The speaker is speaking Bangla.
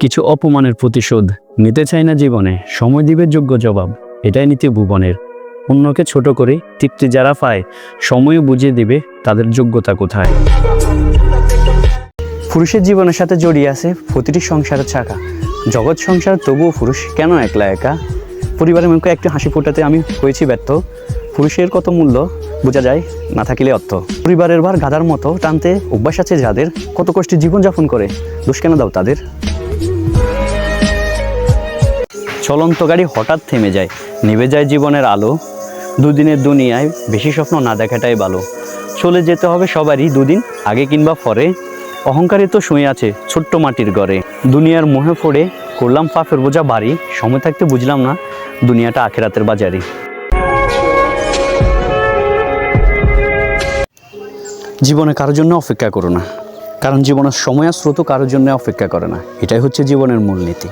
কিছু অপমানের প্রতিশোধ নিতে চাই না জীবনে, সময় দিবে যোগ্য জবাব। এটাই নীতি ভুবনের। অন্যকে ছোট করে তৃপ্তি যারা পায় সময়ও বুঝিয়ে দিবে তাদের যোগ্যতা কোথায়। পুরুষের জীবনের সাথে জড়িয়ে আছে প্রতিটি সংসারের চাকা। জগৎ সংসার, তবুও পুরুষ কেন একলা একা? পরিবারের মুখে একটু হাসি ফোটাতে আমি হয়েছি ব্যর্থ। পুরুষের কত মূল্য, বোঝা যায়, না থাকিলে অর্থ। পরিবারের বার গাদার মতো টানতে অভ্যাস আছে যাদের। কত কষ্টে জীবনযাপন করে, দোষ কেন দাও তাদের? চলন্ত গাড়ি হঠাৎ থেমে যায় নিভে যায় জীবনের আলো। দুদিনের দুনিয়ায় বেশি স্বপ্ন না দেখাটাই ভালো। চলে যেতে হবে সবারই দুদিন, আগে কিংবা পরে। অহংকারে তো শুয়ে আছে ছোট্ট মাটির ঘরে। দুনিয়ার মোহে পড়ে করলাম পাপের বোঝা বাড়ি। সময় থাকতে বুঝলাম না দুনিয়াটা আখেরাতের বাজারে। জীবনে কারোর জন্য অপেক্ষা করো না। কারণ জীবনের সময় আর স্রোত কারোর জন্য অপেক্ষা করে না। এটাই হচ্ছে জীবনের মূলনীতি।